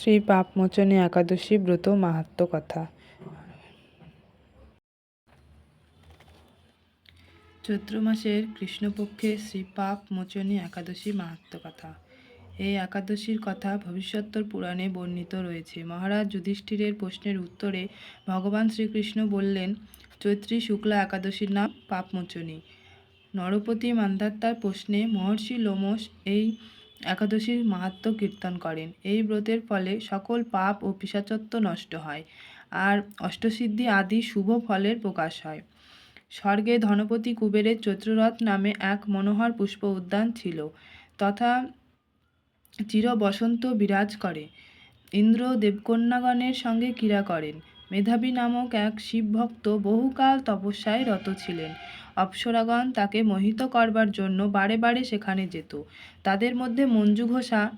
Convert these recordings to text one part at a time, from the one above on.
শ্রী পাপমোচনী একাদশী ব্রত মাহাত্ম্য কথা। চৈত্র মাসের কৃষ্ণপক্ষে শ্রী পাপ মোচনী একাদশী মাহাত্ম্য কথা। এই একাদশীর কথা ভবিষ্যত্তর পুরাণে বর্ণিত রয়েছে। মহারাজ যুধিষ্ঠিরের প্রশ্নের উত্তরে ভগবান শ্রীকৃষ্ণ বললেন, চৈত্রী শুক্লা একাদশীর নাম পাপমোচনী। নরপতি মান্ধাত্তার প্রশ্নে মহর্ষি লোমস এই একাদশীর মাহাত্ম্য কীর্তন করেন। এই ব্রতের ফলে সকল পাপ ও পিশাচত্ব নষ্ট হয় আর অষ্টসিদ্ধি আদি শুভ ফলের প্রকাশ হয়। স্বর্গে ধনপতি কুবেরের চৈত্ররথ নামে এক মনোহর পুষ্প উদ্যান ছিল। তথা চির বসন্ত বিরাজ করে। ইন্দ্র দেবকন্যাগণের সঙ্গে ক্রীড়া করেন। মেধাবী নামক এক শিবভক্ত বহুকাল তপস্যায় রত ছিলেন। অপ্সরাগণ তাকে মোহিত করবার জন্য বারে বারে সেখানে যেত। তাদের মধ্যে মঞ্জু ঘোষা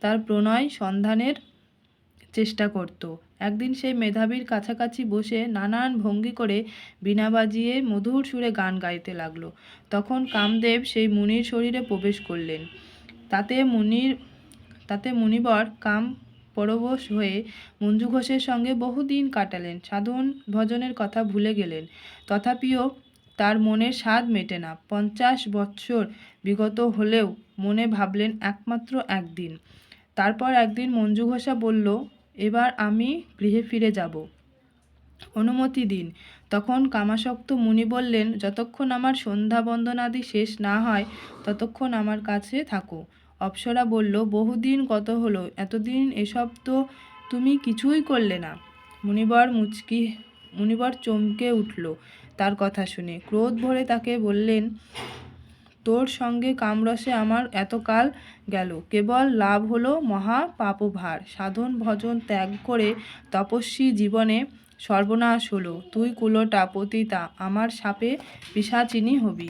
তার প্রণয় সন্ধানের চেষ্টা করত। একদিন সেই মেধাবীর কাছাকাছি বসে নানান ভঙ্গি করে বীণা বাজিয়ে মধুর সুরে গান গাইতে লাগল। তখন কামদেব সেই মুনির শরীরে প্রবেশ করলেন। তাতে মুনির, তাতে মুনিবর কাম পরবশ হয়ে মঞ্জু ঘোষের সঙ্গে বহুদিন কাটালেন। সাধন ভজনের কথা ভুলে গেলেন। তথাপিও তার মনের স্বাদ মেটে না। পঞ্চাশ বৎসর বিগত হলেও মনে ভাবলেন একমাত্র একদিন। তারপর একদিন মঞ্জু ঘোষা বলল, এবার আমি গৃহে ফিরে যাব। অনুমতি দিন। তখন কামাসক্ত মুনি বললেন, যতক্ষণ আমার সন্ধ্যা বন্দনাদি শেষ না হয়, ততক্ষণ আমার কাছে থাকো। অপ্সরা বলল, বহুদিন কত হলো? এতদিন এসব তো তুমি কিছুই করলে না। মুনিবর মুচকি, মুনিবর চমকে উঠল তার কথা শুনে। ক্রোধ ভরে তাকে বললেন, তোর সঙ্গে কামরসে আমার এতকাল গেল। কেবল লাভ হলো মহা পাপভার। সাধন ভজন ত্যাগ করে তপস্বী জীবনে সর্বনাশ হলো। তুই কুলোটা পতিতা। আমার সাপে পিসাচিনী হবি।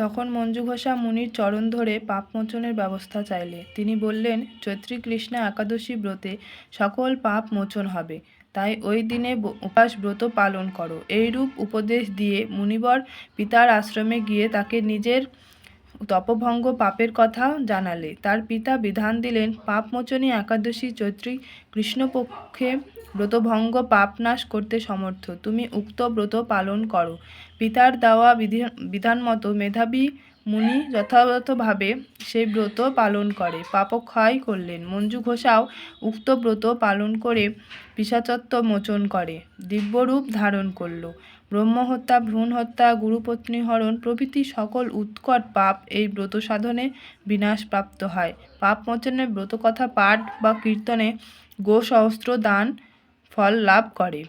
তখন মঞ্জু ঘোষা মুনির চরণ ধরে পাপমোচনের ব্যবস্থা চাইলে। তিনি বললেন চৈত্রী কৃষ্ণা একাদশী ব্রতে সকল পাপ মোচন হবে। তাই ওই দিনে উপাস ব্রত পালন করো। এইরূপ উপদেশ দিয়ে মুনিবর পিতার আশ্রমে গিয়ে তাকে নিজের তপভঙ্গ পাপের কথা জানালে। তার পিতা বিধান দিলেন, পাপমোচনী একাদশী চৈত্রী কৃষ্ণপক্ষে ব্রতভঙ্গ পাপ নাশ করতে সমর্থ। তুমি উক্ত ব্রত পালন করো। পিতার দেওয়া বিধি- বিধান মতো মেধাবী মুনি যথাযথভাবে সেই ব্রত পালন করে। পাপক্ষয় করলেন। মঞ্জু ঘোষাও উক্ত ব্রত পালন করে পিশাচত্ব মোচন করে। দিব্যরূপ ধারণ করল। ব্রহ্মহত্যা ভ্রূণ হত্যা গুরুপত্নী হরণ প্রভৃতি সকল উৎকট পাপ এই ব্রত সাধনে বিনাশপ্রাপ্ত হয়। পাপ মোচনের ব্রত কথা পাঠ বা কীর্তনে গো সহস্র দান ফল লাভ করে।